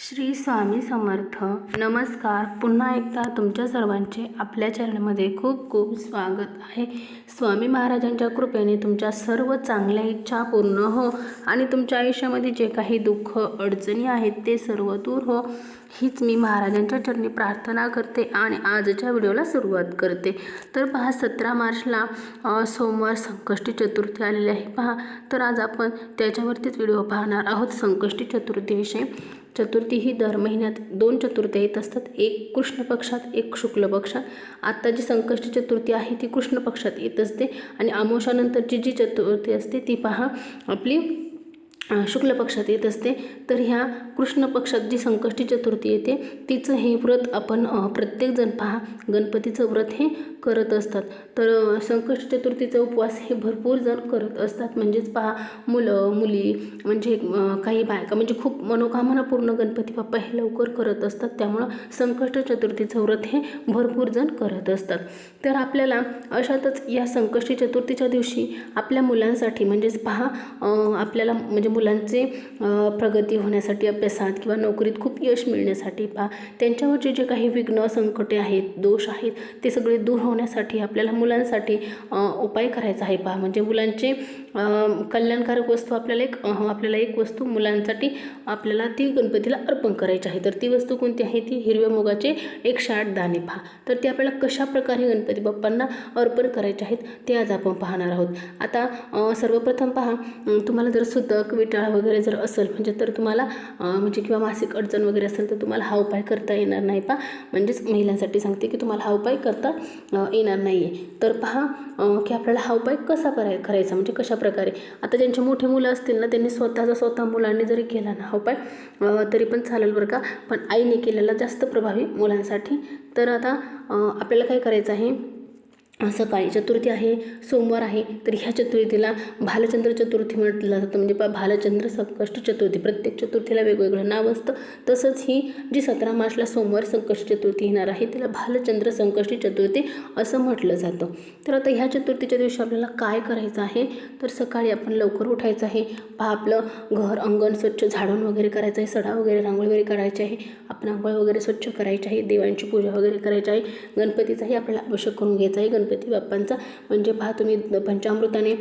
श्री स्वामी समर्थ. नमस्कार. पुन्हा एकदा तुमच्या सर्वांचे आपल्या चॅनलमध्ये खूप खूप स्वागत आहे. स्वामी महाराजांच्या कृपेने तुमच्या सर्व चांगल्या इच्छा पूर्ण हो आणि तुमच्या आयुष्यामध्ये जे काही दुःख अडचणी आहेत ते सर्व दूर हो. हीच मी महाराजांच्या चरणी प्रार्थना करते आणि आजच्या व्हिडिओला सुरुवात करते. तर पहा सतरा मार्चला सोमवार संकष्टी चतुर्थी आलेली आहे. पहा तर आज आपण त्याच्यावरतीच व्हिडिओ पाहणार आहोत संकष्टी चतुर्थीविषयी चतुर्थी ही दर महिन्यात दोन चतुर्थी येत असतात. एक कृष्ण पक्षात एक शुक्ल पक्षात. आत्ता जी संकष्टी चतुर्थी आहे ती कृष्ण पक्षात येत असते. आणि आमोशानंतरची जी चतुर्थी असते ती पहा आपली शुक्ल पक्षात येत असते. तर ह्या कृष्ण पक्षात जी संकष्टी चतुर्थी येते तिचं हे व्रत आपण प्रत्येकजण पहा. गणपतीचं व्रत हे करत असतात. तर संकष्टी चतुर्थीचा उपवास हे भरपूर जण करत असतात. म्हणजेच पहा मुलं मुली म्हणजे काही बायका म्हणजे खूप मनोकामना पूर्ण गणपती बाप्पा हे लवकर करत असतात. त्यामुळं संकष्ट चतुर्थीचं व्रत हे भरपूर जण करत असतात. तर आपल्याला अशातच या संकष्टी चतुर्थीच्या दिवशी आपल्या मुलांसाठी म्हणजेच पहा आपल्याला म्हणजे मुलांचे प्रगती होण्यासाठी अभ्यासात किंवा नोकरीत खूप यश मिळण्यासाठी पहा. त्यांच्यावरचे जे काही विघ्न संकटे आहेत दोष आहेत ते सगळे दूर होण्यासाठी आपल्याला मुलांसाठी उपाय करायचा आहे पहा. म्हणजे मुलांचे कल्याणकारक वस्तू आपल्याला एक आपल्याला एक वस्तू मुलांसाठी आपल्याला ती गणपतीला अर्पण करायची आहे. तर ती वस्तू कोणती आहे? ती हिरव्या मुगाचे एकशे आठ दाणे पहा. तर ते आपल्याला कशा प्रकारे गणपती बाप्पांना अर्पण करायचे आहेत ते आज आपण पाहणार आहोत. आता सर्वप्रथम पहा तुम्हाला जर सुतक विटाळ वगैरे जर असेल म्हणजे तर तुम्हाला म्हणजे किंवा मासिक अडचण वगैरे असेल तर तुम्हाला हा उपाय करता येणार नाही पहा. म्हणजेच महिलांसाठी सांगते की तुम्हाला हा उपाय करता येणार नाही आहे तर पहा की आपल्याला हा उपाय कसा कराय करायचा? म्हणजे कशा प्रकारे. आता ज्यांचे मोठे मुलं असतील ना त्यांनी स्वतःचा स्वतः मुलांनी जरी केला ना हो उपाय तरी पण चालेल बरं का. पण आईने केलेला जास्त प्रभावी मुलांसाठी. तर आता आपल्याला काय करायचं आहे? सकाळी चतुर्थी आहे सोमवार आहे तर ह्या चतुर्थीला भालचंद्र चतुर्थी म्हटलं जातं. म्हणजे भालचंद्र संकष्ट चतुर्थी. प्रत्येक चतुर्थीला वेगवेगळं नाव असतं. तसंच ही जी सतरा मार्चला सोमवार संकष्ट चतुर्थी येणार आहे तिला भालचंद्र संकष्टी चतुर्थी असं म्हटलं जातं. तर आता ह्या चतुर्थीच्या दिवशी आपल्याला काय करायचं आहे? तर सकाळी आपण लवकर उठायचं आहे. पहा आपलं घर अंगण स्वच्छ झाडून वगैरे करायचं आहे. सडा वगैरे रांगोळी वगैरे करायची आहे. आपण आंघोळ वगैरे स्वच्छ करायची आहे. देवांची पूजा वगैरे करायची आहे. गणपतीचाही आपल्याला आवश्यक करून घ्यायचा आहे. गणपती बाप्पांचा. म्हणजे पहा तुम्ही पंचामृताने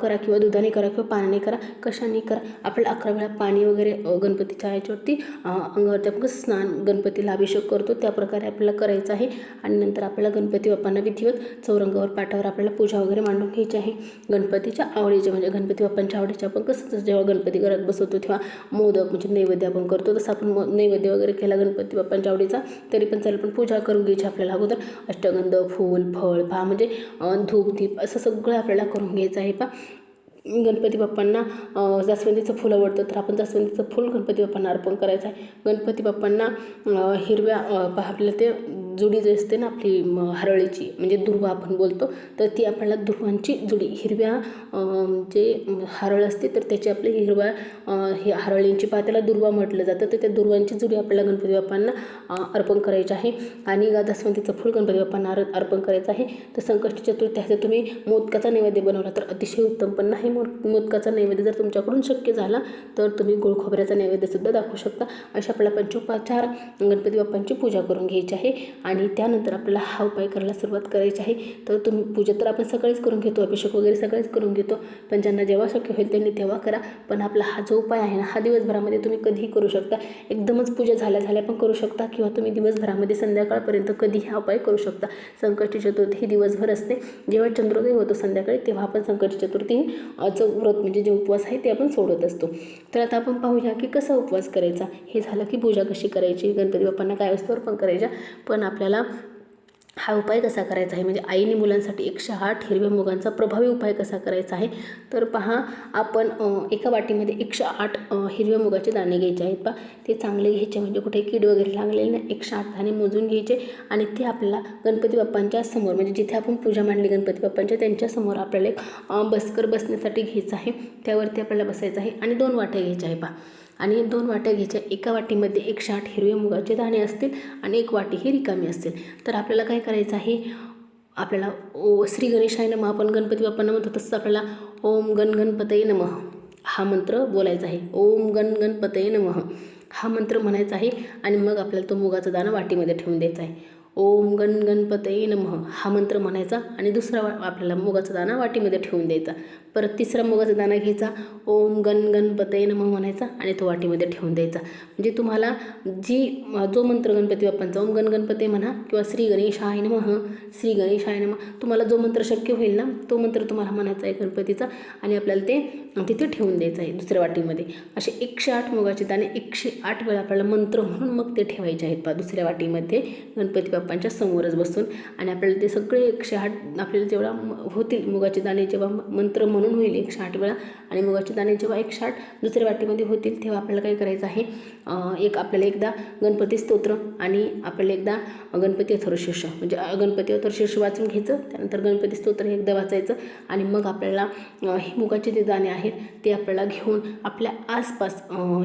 करा किंवा दुधाने करा किंवा पाण्याने करा कशाने करा. आपल्याला अकरा वेळा पाणी वगैरे गणपतीच्या ह्याच्यावरती अंगावरती आपण कसं स्नान गणपतीला अभिषेक करतो त्या प्रकारे आपल्याला करायचं आहे. आणि नंतर आपल्याला गणपती बाप्पांना विधिवत चौरंगावर पाठावर आपल्याला पूजा वगैरे मांडून घ्यायची आहे. गणपतीच्या आवडीचे म्हणजे गणपती बाप्पांच्या आवडीचे आपण कसं जेव्हा गणपती घरात बसवतो तेव्हा मोदक म्हणजे नैवेद्य आपण करतो तसं आपण मो नैवेद्य वगैरे केला गणपती बाप्पांच्या आवडीचा तरी पण चालेल पण पूजा करून घ्यायची आपल्याला अगोदर. अष्टगंध फूल फळ पहा म्हणजे धूपधीप धूप दीप असं सगळं आपल्याला करून घ्यायचं आहे पा गणपती बाप्पांना जास्वंदीचं फुलं आवडतं तर आपण जास्वंदीचं फुल गणपती बाप्पांना अर्पण करायचं आहे. गणपती बाप्पांना हिरव्या आपल्याला ते जुडी जी असते ना आपली हरळीची म्हणजे दुर्वा आपण बोलतो तर ती आपल्याला दुर्वांची जुडी हिरव्या जे हरळ असते तर त्याची आपली हिरव्या हे हरळींची पात्याला दुर्वा म्हटलं जातं तर त्या दुर्वांची जुडी आपल्याला गणपती बाप्पांना अर्पण करायची आहे. आणि गा फुल गणपती बाप्पांना अर- अर्पण करायचं आहे. तर संकष्टी चतुर्थी ह्याचा तुम्ही मोदकाचा नैवेद्य बनवला तर अतिशय उत्तम पण नाही मोद मोदकाचा नैवेद्य जर तुमच्याकडून शक्य झाला तर तुम्ही गोळ खोबऱ्याचा नैवेद्यसुद्धा दाखवू शकता. अशा आपल्याला पंचोपचार गणपती बाप्पांची पूजा करून घ्यायची आहे. आणि त्यानंतर आपल्याला हा उपाय करायला सुरुवात करायची आहे. तर तुम्ही पूजा तर आपण सकाळीच करून घेतो अभिषेक वगैरे सकाळीच करून घेतो पण ज्यांना जेव्हा शक्य होईल त्यांनी तेव्हा करा. पण आपला हा जो उपाय आहे ना हा दिवसभरामध्ये तुम्ही कधीही करू शकता. एकदमच पूजा झाल्या झाल्या पण करू शकता किंवा तुम्ही दिवसभरामध्ये संध्याकाळपर्यंत कधी हा उपाय करू शकता. संकष्टी चतुर्थी ही दिवसभर असते. जेव्हा चंद्रोदय होतो संध्याकाळी तेव्हा आपण संकष्टी चतुर्थी अ, चं व्रत म्हणजे जे उपवास आहे ते आपण सोडत असतो. तर आता आपण पाहूया की कसा उपवास करायचा? हे झालं की पूजा कशी करायची? गणपती बाप्पांना काय वस्तू अर्पण करायच्या? पण आपल्याला हा उपाय कसा करायचा आहे? म्हणजे आईने मुलांसाठी एकशे आठ हिरव्या मुगांचा प्रभावी उपाय कसा करायचा आहे? तर पहा आपण एका वाटीमध्ये एकशे आठ हिरव्या मुगाचे दाणे घ्यायचे आहेत. पहा ते चांगले घ्यायचे म्हणजे कुठे कीड वगैरे लागलेले नाही. एकशे आठ दाणे मोजून घ्यायचे आणि ते आपल्याला गणपती बाप्पांच्या समोर म्हणजे जिथे आपण पूजा मांडली गणपती बाप्पांच्या त्यांच्यासमोर आपल्याला एक बसकर बसण्यासाठी घ्यायचं आहे. त्यावरती आपल्याला बसायचं आहे आणि दोन वाट्या घ्यायच्या आहे. पहा आणि दोन वाट्या घ्यायच्या. एका वाटीमध्ये एकशे आठ हिरवे मुगाचे दाणे असतील आणि एक वाटी ही रिकामी असतील. तर आपल्याला काय करायचं आहे? आपल्याला ओ श्री गणेशाय नमः. आपण गणपती बाप्पांना म्हणतो तसंच आपल्याला ओम गण गणपतये नमः हा मंत्र बोलायचा आहे. ओम गण गणपतये नमः हा मंत्र म्हणायचा आहे आणि मग आपल्याला तो मुगाचा दाणा वाटीमध्ये ठेवून द्यायचा आहे. ओम गण गणपतये नमः. हा मंत्र म्हणायचा आणि दुसरा वा आपल्याला मुगाचा दाणा वाटीमध्ये ठेवून द्यायचा. परत तिसरा मुगाचा दाणा घ्यायचा. ओम गण गणपतये नम म्हणायचा आणि तो वाटीमध्ये ठेवून द्यायचा. म्हणजे तुम्हाला जी जो मंत्र गणपती बाप्पांचा ओम गण गणपते म्हणा किंवा श्री गणेशाय नमः श्री गणेशाय नमः तुम्हाला जो मंत्र शक्य होईल ना तो मंत्र तुम्हाला म्हणायचा आहे गणपतीचा आणि आपल्याला ते तिथे ठेवून द्यायचं आहे दुसऱ्या वाटीमध्ये. असे एकशे आठ मुगाचे दाणे एकशे आठ वेळा आपल्याला मंत्र म्हणून मग ते ठेवायचे आहेत पा दुसऱ्या वाटीमध्ये गणपती बाप्पा बाप्पांच्या समोरच बसून आणि आपल्याला ते सगळे एकशे आठ आपल्याला जेवढा म- होतील मुगाचे दाणे जेव्हा मंत्र म्हणून होईल एकशे आठ वेळा आणि मुगाचे दाणे जेव्हा एकशे आठ दुसऱ्या वाटीमध्ये होतील तेव्हा आपल्याला काय करायचं आहे? एक आपल्याला एकदा गणपती स्तोत्र आणि आपल्याला एकदा गणपती अथर्वशीर्ष म्हणजे गणपती अथर्वशीर्ष वाचून घ्यायचं त्यानंतर गणपती स्तोत्र हे एकदा वाचायचं आणि मग आपल्याला हे मुगाचे जे दाणे आहेत ते आपल्याला घेऊन आपल्या आसपास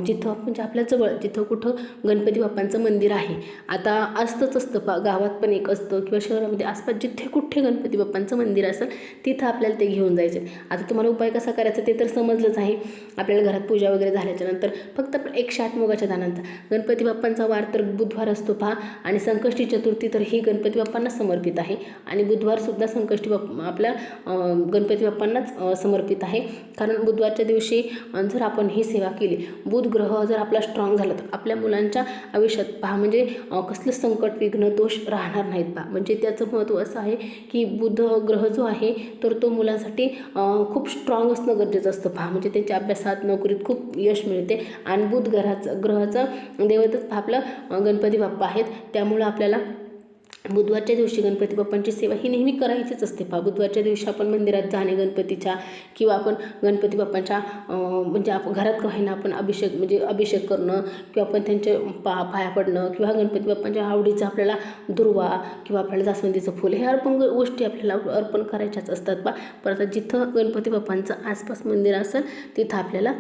जिथं म्हणजे आपल्या जवळ जिथं कुठं गणपती बाप्पांचं मंदिर आहे. आता असतंच असतं पा गावात पण एक असतं किंवा शहरामध्ये आसपास जिथे कुठे गणपती बाप्पांचं मंदिर असेल तिथं आपल्याला ते घेऊन जायचे. आता तुम्हाला उपाय कसा करायचा ते तर समजलंच आहे. आपल्याला घरात पूजा वगैरे झाल्याच्यानंतर फक्त आपण एकशे आठ मुगाच्या दानांचा. गणपती बाप्पांचा वार तर बुधवार असतो पहा आणि संकष्टी चतुर्थी तर ही गणपती बाप्पांना समर्पित आहे. आणि बुधवारसुद्धा संकष्टी बाप्पा आपल्या गणपती बाप्पांनाच समर्पित आहे. कारण बुधवारच्या दिवशी जर आपण ही सेवा केली बुध ग्रह जर आपला स्ट्रॉंग झाला तर आपल्या मुलांच्या आयुष्यात पहा म्हणजे कसलं संकट विघ्न दोष राहणार नाहीत बा. म्हणजे त्याचं महत्त्व असं आहे की बुध ग्रह जो आहे तर तो मुलांसाठी खूप स्ट्रॉंग असणं गरजेचं असतं पहा. म्हणजे त्यांच्या अभ्यासात नोकरीत खूप यश मिळते. आणि बुध ग्रहाचं ग्रहाचं देवतच आपलं गणपती बाप्पा आहेत. त्यामुळं आपल्याला बुधवारच्या दिवशी गणपती बाप्पांची सेवा ही नेहमी करायचीच असते. पहा बुधवारच्या दिवशी आपण मंदिरात जाणे गणपतीच्या किंवा आपण गणपती बाप्पांच्या म्हणजे आपण घरात का आपण अभिषेक म्हणजे अभिषेक करणं किंवा आपण त्यांचे पा पाया पडणं किंवा गणपती बाप्पांच्या आवडीचं आपल्याला दुर्वा किंवा आपल्याला जास्वंदीचं फुल हे अर्पण गोष्टी आपल्याला अर्पण करायच्याच असतात. पा परत जिथं गणपती बाप्पांचं आसपास मंदिर असेल तिथं आपल्याला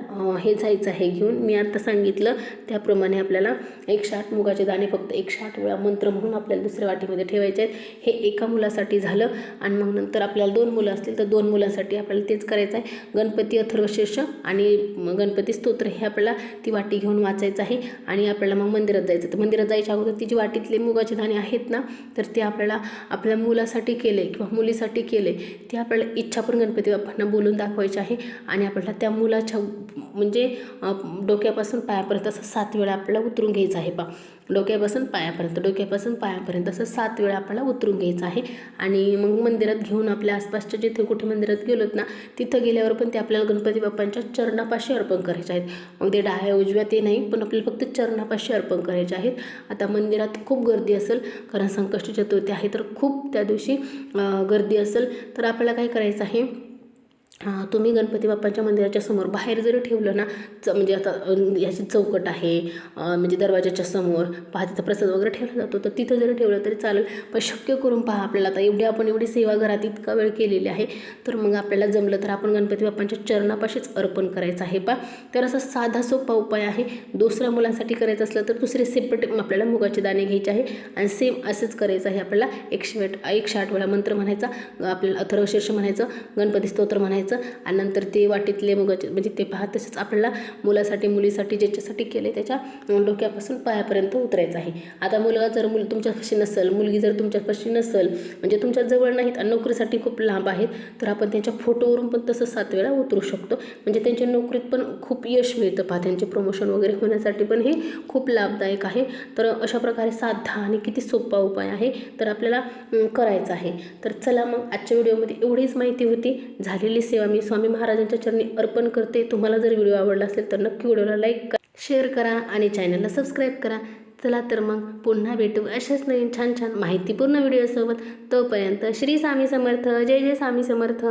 हे जायचं आहे घेऊन. मी आत्ता सांगितलं त्याप्रमाणे आपल्याला एकशे आठ मुगाचे दाणे फक्त एकशे आठ वेळा मंत्र म्हणून आपल्याला दुसऱ्या वाटीमध्ये ठेवायचे आहेत. हे एका मुलासाठी झालं आणि मग नंतर आपल्याला दोन मुलं असतील तर दोन मुलांसाठी आपल्याला तेच करायचं आहे. गणपती अथर्वशीर्ष आणि गणपती स्तोत्र हे आपल्याला ती वाटी घेऊन वाचायचं आहे आणि आपल्याला मग मंदिरात जायचं तर मंदिरात जायच्या अगोदर ती जी वाटीतले मुगाचे दाणे आहेत ना तर ते आपल्याला आपल्या मुलासाठी केले किंवा मुलीसाठी केले ते आपल्याला इच्छा पण गणपती बाप्पांना बोलून दाखवायची आहे आणि आपल्याला त्या मुलाच्या म्हणजे डोक्यापासून पायापर्यंत असं सात वेळा आपल्याला उतरून घ्यायचं आहे पा डोक्यापासून पायापर्यंत डोक्यापासून पायापर्यंत असं सात वेळा आपल्याला उतरून घ्यायचं आहे. आणि मग मंदिरात घेऊन आपल्या आसपासच्या जिथे कुठे मंदिरात गेलोत ना तिथं गेल्यावर पण ते आपल्याला गणपती बाप्पांच्या चरणापाशी अर्पण करायचे आहेत. मग ते डाव्या उजव्या ते नाही पण आपल्याला फक्त चरणापाशी अर्पण करायचे आहेत. आता मंदिरात खूप गर्दी असेल कारण संकष्टी चतुर्थी आहे तर खूप त्या दिवशी गर्दी असेल तर आपल्याला काय करायचं आहे तुम्ही गणपती बाप्पांच्या मंदिराच्या समोर बाहेर जरी ठेवलं ना च म्हणजे आता याची चौकट आहे म्हणजे दरवाजाच्या समोर पहा तिथं प्रसाद वगैरे ठेवला जातो तर तिथं जरी ठेवलं तरी चालेल. पण शक्य करून पहा आपल्याला आता एवढी आपण एवढी सेवा घरात इतका वेळ केलेली आहे तर मग आपल्याला जमलं तर आपण गणपती बाप्पांच्या चरणापाशीच अर्पण करायचं आहे पा तर असा साधा सोपा उपाय आहे दुसऱ्या मुलांसाठी करायचं असलं तर दुसरे सेपरेट आपल्याला मुगाचे दाणे घ्यायचे आहे आणि सेम असंच करायचं आहे आपल्याला. एकशे आठ एकशे आठ वेळा मंत्र म्हणायचा आपल्याला अथर्वशीर्ष म्हणायचं गणपती स्तोत्र म्हणायचं आणि नंतर ते वाटीतले मुगाचे म्हणजे ते पहा तसंच आपल्याला मुलासाठी मुलीसाठी ज्याच्यासाठी केले त्याच्या डोक्यापासून पायापर्यंत उतरायचं आहे. आता मुलगा जर मुल तुमच्यापाशी नसेल मुलगी जर तुमच्यापाशी नसेल म्हणजे तुमच्या जवळ नाहीत आणि नोकरीसाठी खूप लांब आहेत तर आपण त्यांच्या फोटोवरून पण तसं सात वेळा उतरू शकतो. म्हणजे त्यांच्या नोकरीत पण खूप यश मिळतं पहा त्यांचे प्रमोशन वगैरे होण्यासाठी पण हे खूप लाभदायक आहे. तर अशा प्रकारे साधा आणि किती सोपा उपाय आहे तर आपल्याला करायचा आहे. तर चला मग आजच्या व्हिडिओमध्ये एवढीच माहिती होती. झालेली सेवा मी स्वामी महाराजांच्या चरणी अर्पण करते. तुम्हाला जर व्हिडिओ आवडला असेल तर नक्की व्हिडिओला लाईक करा शेअर करा आणि चॅनलला सबस्क्राईब करा. चला तर मग पुन्हा भेटू अशाच नवीन छान छान माहितीपूर्ण व्हिडिओसोबत तोपर्यंत श्री स्वामी समर्थ. जय जय स्वामी समर्थ.